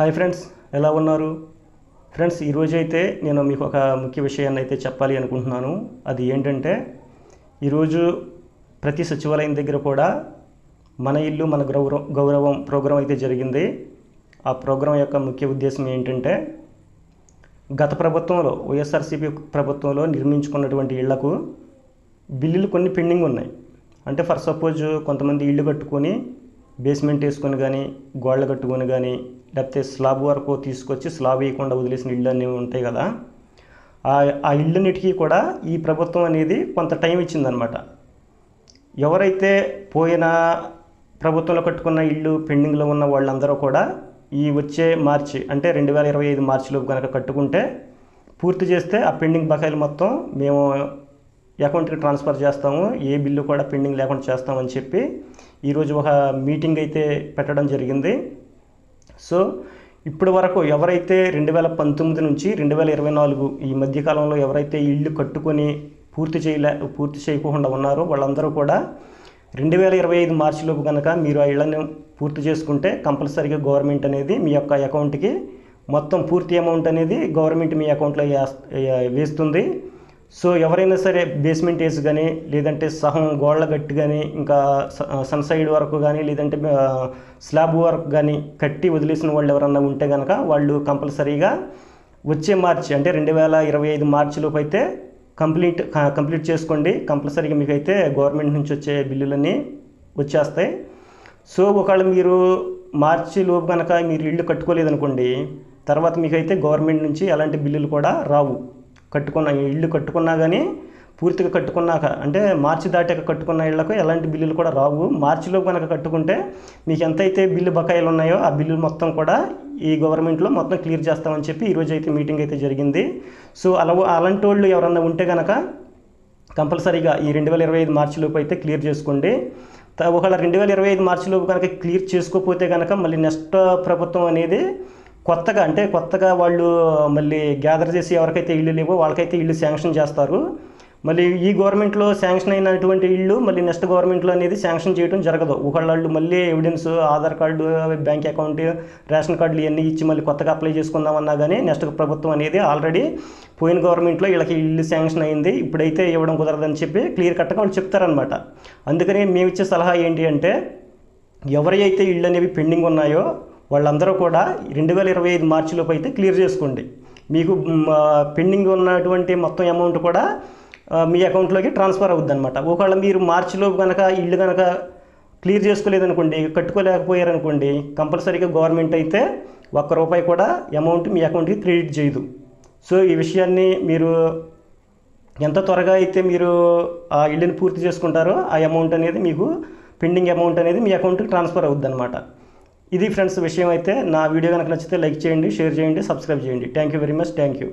Hi friends ఎలా ఉన్నారు? Friends ఈరోజు అయితే నేను మీకు ఒక ముఖ్య విషయాన్ని అయితే చెప్పాలి అనుకుంటున్నాను. అది ఏంటంటే ఈరోజు ప్రతి సచివాలయం దగ్గర కూడా మన ఇల్లు మన గౌరవం గౌరవం ప్రోగ్రాం అయితే జరిగింది. ఆ ప్రోగ్రాం యొక్క ముఖ్య ఉద్దేశం ఏంటంటే గత ప్రభుత్వంలో వైఎస్ఆర్సీపీ ప్రభుత్వంలో నిర్మించుకున్నటువంటి ఇళ్ళకు బిల్లులు కొన్ని పెండింగ్ ఉన్నాయి. అంటే ఫర్ సపోజ్ కొంతమంది ఇల్లు కట్టుకొని బేస్మెంట్ వేసుకొని కానీ గోడలు కట్టుకొని కానీ లేకపోతే స్లాబ్ వరకు తీసుకొచ్చి స్లాబ్ వేయకుండా వదిలేసిన ఇళ్ళు అనేవి ఉంటాయి కదా ఆ ఆ ఇళ్ళన్నిటికీ కూడా ఈ ప్రభుత్వం అనేది కొంత టైం ఇచ్చిందనమాట ఎవరైతే పోయిన ప్రభుత్వంలో కట్టుకున్న ఇల్లు పెండింగ్లో ఉన్న వాళ్ళందరూ కూడా ఈ వచ్చే మార్చి అంటే రెండు వేల ఇరవై ఐదు మార్చిలోపు కనుక కట్టుకుంటే పూర్తి చేస్తే ఆ పెండింగ్ బకాయిలు మొత్తం మేము అకౌంట్కి ట్రాన్స్ఫర్ చేస్తాము ఏ బిల్లు కూడా పెండింగ్ లేకుండా చేస్తామని చెప్పి ఈరోజు ఒక మీటింగ్ అయితే పెట్టడం జరిగింది. సో ఇప్పటి వరకు ఎవరైతే రెండు వేల పంతొమ్మిది నుంచి రెండు వేల ఇరవై నాలుగు ఈ మధ్యకాలంలో ఎవరైతే ఇల్లు కట్టుకొని పూర్తి చేయలే పూర్తి చేయకుండా ఉన్నారో వాళ్ళందరూ కూడా రెండు వేల ఇరవై ఐదు మార్చిలోపు కనుక మీరు ఆ ఇళ్ళను పూర్తి చేసుకుంటే కంపల్సరీగా గవర్నమెంట్ అనేది మీ యొక్క అకౌంట్కి మొత్తం పూర్తి అమౌంట్ అనేది గవర్నమెంట్ మీ అకౌంట్లో వేస్తుంది. సో ఎవరైనా సరే బేస్మెంట్ వేసి కానీ లేదంటే సహం గోళ్ళ గట్టి కానీ ఇంకా స- సన్ సైడ్ వరకు కానీ లేదంటే స్లాబ్ వరకు కానీ కట్టి వదిలేసిన వాళ్ళు ఎవరన్నా ఉంటే కనుక వాళ్ళు కంపల్సరీగా వచ్చే మార్చి అంటే రెండు వేల ఇరవై ఐదు మార్చిలోపు అయితే కంప్లీట్ కంప్లీట్ చేసుకోండి. కంపల్సరీగా మీకు అయితే గవర్నమెంట్ నుంచి వచ్చే బిల్లులన్నీ వచ్చేస్తాయి. సో ఒకవేళ మీరు మార్చి లోపు కనుక మీరు ఇల్లు కట్టుకోలేదనుకోండి తర్వాత మీకైతే గవర్నమెంట్ నుంచి ఎలాంటి బిల్లులు కూడా రావు. కట్టుకున్న ఇల్లు కట్టుకున్నా కానీ పూర్తిగా కట్టుకున్నాక అంటే మార్చి దాటాక కట్టుకున్న ఇళ్ళకు ఎలాంటి బిల్లులు కూడా రావు. మార్చిలో కనుక కట్టుకుంటే మీకు ఎంతైతే బిల్లు బకాయిలు ఉన్నాయో ఆ బిల్లు మొత్తం కూడా ఈ గవర్నమెంట్లో మొత్తం క్లియర్ చేస్తామని చెప్పి ఈరోజు అయితే మీటింగ్ అయితే జరిగింది. సో అలా అలాంటి వాళ్ళు ఎవరన్నా ఉంటే కనుక కంపల్సరీగా ఈ రెండు వేల ఇరవై ఐదు మార్చిలోపు అయితే క్లియర్ చేసుకోండి. త- ఒకవేళ రెండు వేల ఇరవై ఐదు మార్చిలోపు కనుక క్లియర్ చేసుకోకపోతే కనుక మళ్ళీ నెక్స్ట్ ప్రభుత్వం అనేది కొత్తగా అంటే కొత్తగా వాళ్ళు మళ్ళీ గ్యాదర్ చేసి ఎవరికైతే ఇల్లు లేవో వాళ్ళకైతే ఇల్లు శాంక్షన్ చేస్తారు. మళ్ళీ ఈ గవర్నమెంట్లో శాంక్షన్ అయినటువంటి ఇల్లు మళ్ళీ నెక్స్ట్ గవర్నమెంట్లో అనేది శాంక్షన్ చేయడం జరగదు. ఒకళ్ళ వాళ్ళు మళ్ళీ evidence Aadhaar card bank account ration కార్డులు ఇవన్నీ ఇచ్చి మళ్ళీ కొత్తగా అప్లై చేసుకుందామన్నా కానీ నెక్స్ట్ ప్రభుత్వం అనేది ఆల్రెడీ పోయిన గవర్నమెంట్లో వీళ్ళకి ఇల్లు శాంక్షన్ అయింది. ఇప్పుడైతే ఇవ్వడం కుదరదని చెప్పి క్లియర్ కట్గా వాళ్ళు చెప్తారనమాట అందుకని మేము ఇచ్చే సలహా ఏంటి అంటే ఎవరైతే ఇళ్ళు అనేవి పెండింగ్ ఉన్నాయో వాళ్ళందరూ కూడా రెండు వేల ఇరవై ఐదు మార్చిలోపు అయితే క్లియర్ చేసుకోండి. మీకు పెండింగ్ ఉన్నటువంటి మొత్తం అమౌంట్ కూడా మీ అకౌంట్లోకి ట్రాన్స్ఫర్ అవుద్ది అనమాట ఒకవేళ మీరు మార్చిలోపు కనుక ఇల్లు కనుక క్లియర్ చేసుకోలేదనుకోండి కట్టుకోలేకపోయారనుకోండి కంపల్సరీగా గవర్నమెంట్ అయితే ఒక్క రూపాయి కూడా అమౌంట్ మీ అకౌంట్కి క్రెడిట్ చేయదు. సో ఈ విషయాన్ని మీరు ఎంత త్వరగా అయితే మీరు ఆ ఇల్లుని పూర్తి చేసుకుంటారో ఆ అమౌంట్ అనేది మీకు పెండింగ్ అమౌంట్ అనేది మీ అకౌంట్కి ట్రాన్స్ఫర్ అవుద్ది అనమాట ఇది ఫ్రెండ్స్ విషయం అయితే నా వీడియో కనుక నచ్చితే లైక్ చేయండి షేర్ చేయండి సబ్స్క్రైబ్ చేయండి. Thank you very much thank you